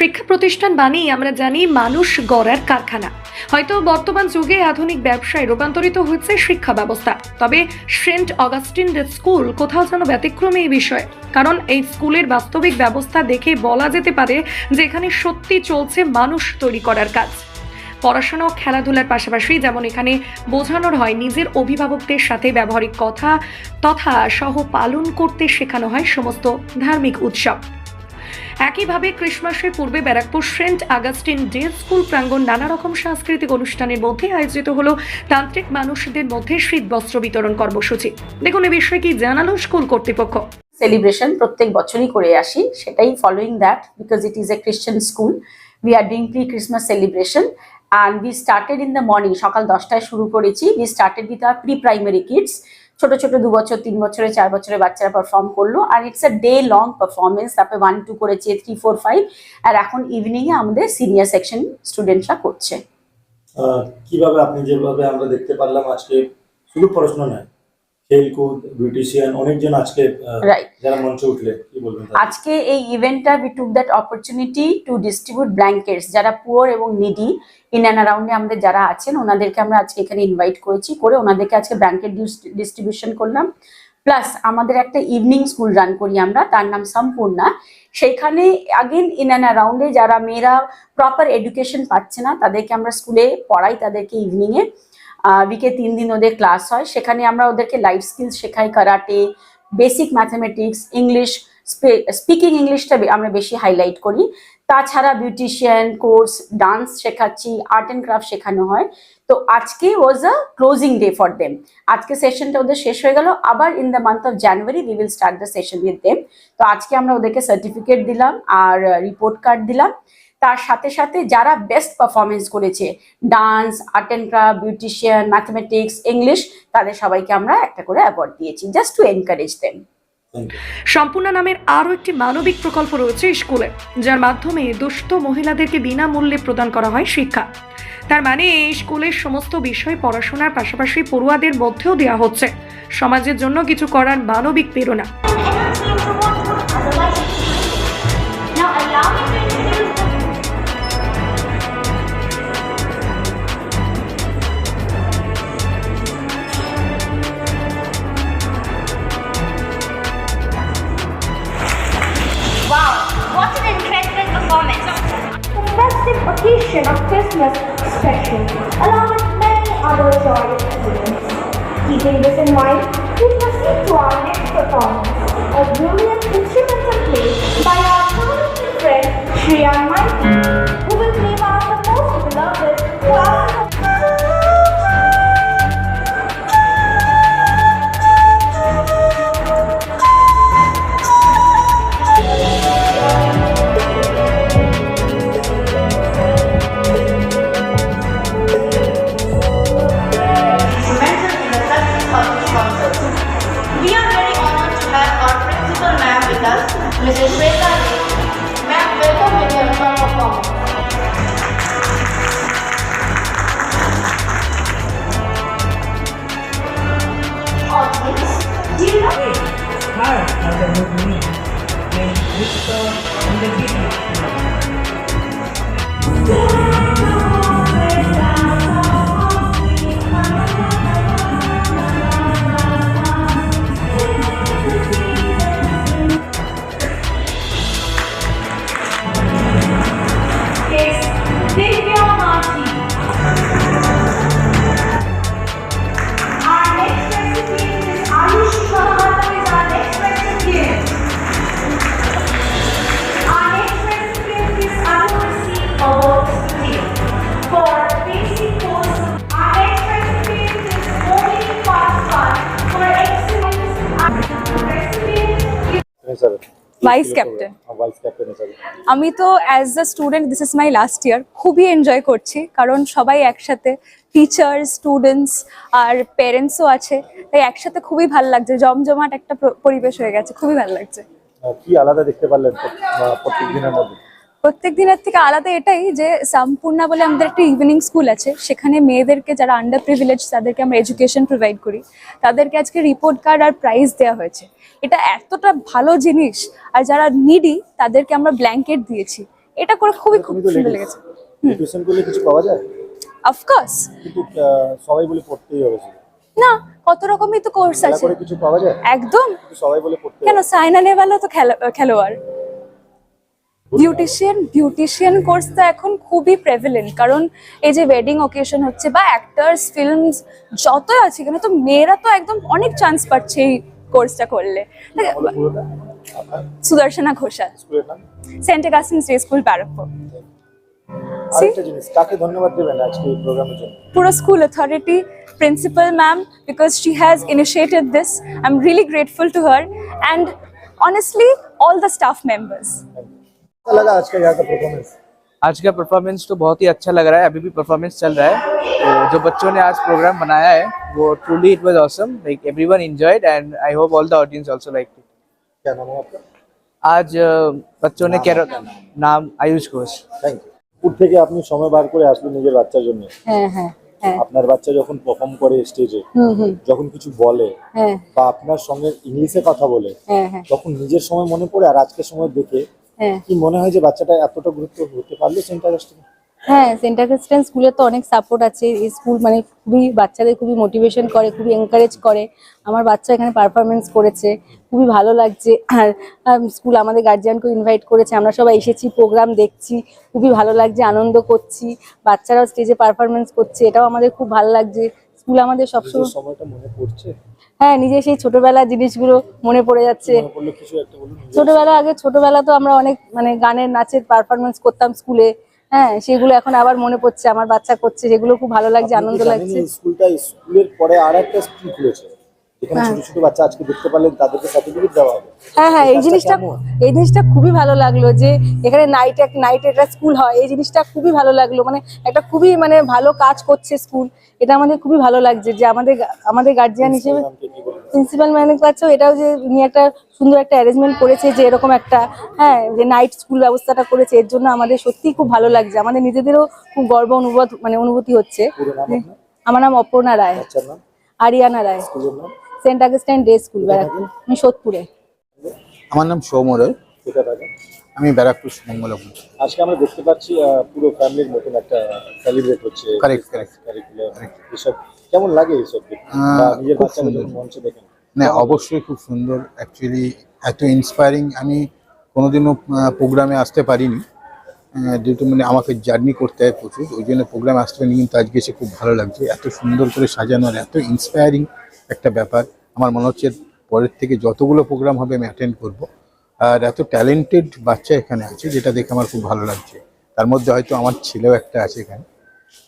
শিক্ষা প্রতিষ্ঠান মানেই আমরা জানি মানুষ গড়ার কারখানা। হয়তো বর্তমান যুগে আধুনিক ব্যবসায় রূপান্তরিত হচ্ছে শিক্ষা ব্যবস্থা। তবে সেন্ট অগাস্টিন স্কুল কোথাও যেন ব্যতিক্রমী এই বিষয়ে। কারণ এই স্কুলের বাস্তবিক ব্যবস্থা দেখে বলা যেতে পারে যে এখানে সত্যি চলছে মানুষ তৈরি করার কাজ। পড়াশোনা ও খেলাধুলার পাশাপাশি যেমন এখানে বোঝানোর হয়, নিজের অভিভাবকদের সাথে ব্যবহারিক কথা তথা সহ পালন করতে শেখানো হয় সমস্ত ধার্মিক উৎসব। একইভাবে ক্রিসমাসের পূর্বে Barrackpore Saint Augustine Day School প্রাঙ্গণ নানা রকম সাংস্কৃতিক অনুষ্ঠানের মধ্যে আয়োজিত হলো তান্ত্রিক মানুষদের মধ্যে শীত বস্ত্র বিতরণ কর্মসূচি। দেখুন এ বিষয়ে কি জানালো স্কুল কর্তৃপক্ষ। সেলিব্রেশন প্রত্যেক বছরই করে আসি, সেটাই following that because it is a Christian school we are doing pre Christmas celebration and we started in the morning সকাল দশটায় শুরু করেছি। We started with our pre primary kids ছোট ছোট দু বছর, তিন বছরে, চার বছরের বাচ্চারা পারফর্ম করল। আর it's a day long performance তারপরে ওয়ান টু করেছে থ্রি ফোর ফাইভ আর এখন ইভিনিং এ আমাদের সিনিয়র সেকশন স্টুডেন্টরা করছে। কীভাবে আপনি যেভাবে আমরা দেখতে পারলাম আজকে, শুধু পড়াশোনা নয় খেলকুদ বিউটিশিয়ান অনেকজন আজকে যারা মঞ্চে উঠলে কি বলবেন আজকে এই ইভেন্টটা we took that opportunity to distribute blankets যারা পুয়ার এবং নিডি ইন অ্যান্ড অ্যারাউন্ডে আমাদের যারা আছেন ওনাদেরকে আমরা আজকে এখানে ইনভাইট করেছি করে ওনাদেরকে আজকে ব্ল্যাঙ্কেট ডিস্ট্রিবিউশন করলাম। প্লাস আমাদের একটা ইভিনিং স্কুল রান করি আমরা তার নাম সম্পূর্ণা। সেইখানে আগেন ইন অ্যান্ড অ্যারাউন্ডে যারা মেয়েরা প্রপার এডুকেশন পাচ্ছে না তাদেরকে আমরা স্কুলে পড়াই তাদেরকে ইভিনিংয়ে উইকে তিন দিন ওদের ক্লাস হয়। সেখানে আমরা ওদেরকে লাইফ স্কিলস শেখাই karate basic mathematics English speaking ইংলিশটা আমরা বেশি হাইলাইট করি। তাছাড়া বিউটিশিয়ান কোর্স ডান্স শেখাচ্ছি আর্ট অ্যান্ড ক্রাফট শেখানো হয়। তো আজকে was a closing day for them আজকে সেশনটা ওদের শেষ হয়ে গেল। আবার in the month of January we will start the session with them তো আজকে আমরা ওদেরকে সার্টিফিকেট দিলাম আর রিপোর্ট কার্ড দিলাম। তার সাথে সাথে যারা বেস্ট পারফরমেন্স করেছে dance art and craft beautician mathematics English তাদের সবাইকে আমরা একটা করে অ্যাওয়ার্ড দিয়েছি জাস্ট টু এনকারেজ দেম সম্পূর্ণ নামের আরও একটি মানবিক প্রকল্প রয়েছে স্কুলে যার মাধ্যমে দুস্থ মহিলাদেরকে বিনামূল্যে প্রদান করা হয় শিক্ষা। তার মানে এই স্কুলের সমস্ত বিষয় পড়াশোনার পাশাপাশি পড়ুয়াদের মধ্যেও দেওয়া হচ্ছে। সমাজের জন্য কিছু করার মানবিক প্রেরণা। Mind, we proceed to our next performance, a brilliant instrumental play by our talented friend Shreyan Mrs. Rita Lee, ma'am, welcome with your term of office. Her are the good men, and Victor and the Gideon. Vice captain হিসাবে আমি তো as a student this is my last year খুবই enjoy করছি কারণ সবাই একসাথে teacher students are প্যারেন্টসও আছে তাই একসাথে খুবই ভালো লাগছে জমজমাট একটা পরিবেশ হয়ে গেছে খুবই ভালো লাগছে। কি আলাদা দেখতে পারলেন প্রত্যেক দিনের মধ্যে? প্রত্যেক দিনের থেকে আলাদা এটাই যে সম্পূর্ণা বলে আমাদের একটা ইভিনিং স্কুল আছে। সেখানে মেয়েদেরকে যারা আন্ডার প্রিভিলেজ তাদেরকে আমরা এডুকেশন প্রোভাইড করি। তাদেরকে আজকে রিপোর্ট কার্ড আর প্রাইজ দেওয়া হয়েছে। এটা এতটা ভালো জিনিস। আর যারা নিডি তাদেরকে আমরা ব্ল্যাঙ্কেট দিয়েছি। এটা করে খুবই খুব সুন্দর লেগেছে। টিউশন করলে কিছু পাওয়া যায়? অফকোর্স কিন্তু সবাই বলে পড়তেই হবে। না কত রকমই তো কোর্স আছে। কিছু পাওয়া যায়? একদম। সবাই বলে পড়তে কেন সাইনা নেওয়ালও তো খেলোয়াড়। বিউটিশিয়ান বিউটিশিয়ান কোর্স তো এখন খুবই প্রেভিলেন্ট কারণ এই যে ওয়েডিং ওকেশন হচ্ছে বা অ্যাক্টার্স ফিল্মস যতই আছে কেন তো মেয়েরা তো একদম অনেক চান্স পাচ্ছে এই কোর্সটা করলে। Sudarshana Ghoshal. Saint Augustine Day School Barrackpore পুরো school authority principal ma'am because she has initiated this I am really grateful to her and honestly all the staff members लगा आज का यहाँ का परफॉर्मेंस आज का परफॉर्मेंस तो बहुत ही अच्छा लग रहा है अभी भी परफॉर्मेंस चल रहा है तो जो बच्चों ने आज प्रोग्राम बनाया है वो truly it was awesome like everyone enjoyed and I hope all the audience also like it क्या नाम है आपका आज अ, बच्चों ने कैरो नाम Ayush Ghosh thank you school থেকে আপনি সময় বার করে আসলেন নিজের বাচ্চার জন্য হ্যাঁ হ্যাঁ হ্যাঁ আপনার বাচ্চা যখন পারফর্ম করে স্টেজে হুম হুম যখন কিছু বলে হ্যাঁ বা আপনার সঙ্গে ইংলিশে কথা বলে হ্যাঁ হ্যাঁ তখন নিজের সময় মনে পড়ে আর আজকের সময় দেখে হ্যাঁ কি মনে হয় যে বাচ্চাটা এতটা গুরুত্ব হতে পারল সেন্টার হ্যাঁ সেন্টার ক্রিস্টান স্কুলে তো অনেক সাপোর্ট আছে। স্কুল মানে খুবই বাচ্চাদের খুবই মোটিভেশন করে খুবই এনকারেজ করে। আমার বাচ্চা এখানে পারফরমেন্স করেছে খুবই ভালো লাগছে। আর স্কুল আমাদের গার্জিয়ানকে ইনভাইট করেছে। আমরা সবাই এসেছি প্রোগ্রাম দেখছি খুবই ভালো লাগছে আনন্দ করছি। বাচ্চারাও স্টেজে পারফরমেন্স করছে। এটাও আমাদের খুব ভালো লাগছে। স্কুল আমাদের সবসময় সময়টা মনে পড়ছে? হ্যাঁ নিজে সেই ছোটবেলার জিনিসগুলো মনে পড়ে যাচ্ছে। ছোটবেলা আগে ছোটবেলা তো আমরা অনেক মানে গানের নাচের পারফরমেন্স করতাম স্কুলে। হ্যাঁ সেগুলো এখন আবার মনে পড়ছে আমার বাচ্চা করছে সেগুলো খুব ভালো লাগছে আনন্দ লাগছে। স্কুলটা স্কুলের পরে আর একটা স্কুল খুলেছে? হ্যাঁ। ছোট ছোট বাচ্চা আজকে দেখতে পারলেন তাদেরকে সার্টিফিকেট দেওয়া হবে। হ্যাঁ হ্যাঁ এই জিনিসটা এই জিনিসটা খুবই ভালো লাগল যে এখানে নাইট এক নাইট একটা স্কুল হয় এই জিনিসটা খুবই ভালো লাগল। মানে একটা খুবই মানে ভালো কাজ করছে স্কুল এটা আমাদের খুবই ভালো লাগছে যে আমাদের আমাদের গার্জিয়ান হিসেবে? প্রিন্সিপাল ম্যামের কাছেও এটাও যে উনি একটা সুন্দর একটা অ্যারেঞ্জমেন্ট করেছে যে এরকম একটা হ্যাঁ যে নাইট স্কুল ব্যবস্থাটা করেছে। এর জন্য আমাদের সত্যিই খুব ভালো লাগছে। আমাদের নিজেদেরও খুব গর্ব অনুভব মানে অনুভূতি হচ্ছে। পুরো আমার নাম Aparna Ray. Ariana Ray. Saint Augustine day school Barrackpore. আমি সোদপুরে। আমার নাম সৌমরয় কোথা আমি ব্যারাকপুর মঙ্গলপুর আজকে আমরা দেখতে পাচ্ছি পুরো ফ্যামিলির মতন একটা সেলিব্রেট হচ্ছে কারেক্ট. কারিকুলার এসব কেমন লাগে এইসব দেখতে? আহ, বা নিজের খুব বাচ্চাকে মঞ্চে দেখেন। না অবশ্যই খুব সুন্দর। অ্যাকচুয়ালি এত ইন্সপায়ারিং আমি কোনোদিনও প্রোগ্রামে আসতে পারিনি। যেহেতু মানে আমাকে জার্নি করতে হয় প্রচুর ওই জন্য প্রোগ্রামে আসতে পারিনি কিন্তু আজকে এসে খুব ভালো লাগছে। এত সুন্দর করে সাজানো আর এত ইন্সপায়ারিং একটা ব্যাপার। আমার মনে হচ্ছে পরের থেকে যতগুলো প্রোগ্রাম হবে আমি অ্যাটেন্ড করব। আর এত ট্যালেন্টেড বাচ্চা এখানে আছে যেটা দেখে আমার খুব ভালো লাগছে। তার মধ্যে হয়তো আমার ছেলেও একটা আছে এখানে।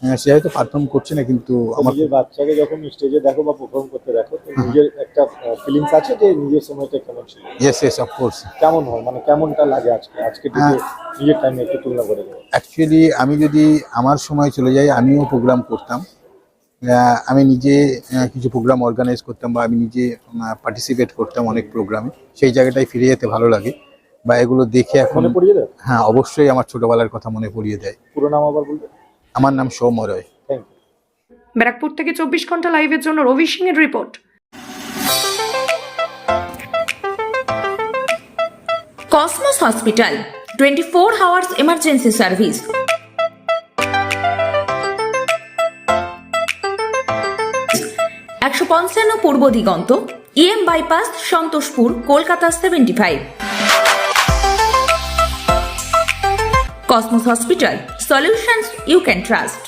আহ, সে হয়তো পারফর্ম করছে না কিন্তু আমার বাচ্চাকে যখন স্টেজে দেখো বা পারফর্ম করতে দেখো তো নিজের একটা ফিলিংস আছে যে নিজের সময়টা কেমন ছিল? ইয়েস ইয়েস অফকোর্স কেমন হয়? মানে কেমনটা লাগে আজকে? আজকে হ্যাঁ। নিজের টাইমে একটু তুলনা করে অ্যাকচুয়ালি আমি যদি আমার সময় চলে যাই আমিও প্রোগ্রাম করতাম। আমি নিজে কিছু প্রোগ্রাম অর্গানাইজ করতাম বা আমি নিজে পার্টিসিপেট করতাম অনেক প্রোগ্রামে সেই জায়গাটায় ফিরে যেতে ভালো লাগে বা এগুলো দেখে এখন হ্যাঁ অবশ্যই আমার ছোটবেলার কথা মনে পড়িয়ে দেয়। পুরো নাম আবার বলবে? আমার নাম সৌম্য রয়। ব্যারাকপুর থেকে চব্বিশ ঘণ্টা লাইভের জন্য রবি সিং এর report Cosmos hospital twenty four hours emergency service একশো পঞ্চান্ন Purba Diganta EM bypass Santoshpur, Kolkata seventy five Cosmos hospital solutions you can trust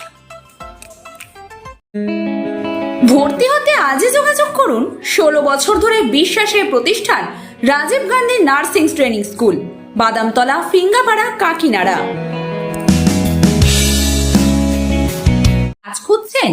ভর্তি হতে আজই যোগাযোগ করুন ষোলো বছর ধরে বিশ্বাসের প্রতিষ্ঠান Rajiv Gandhi nursing training school, Badamtala, Phingapara, Kakinada. কাজ খুঁজছেন?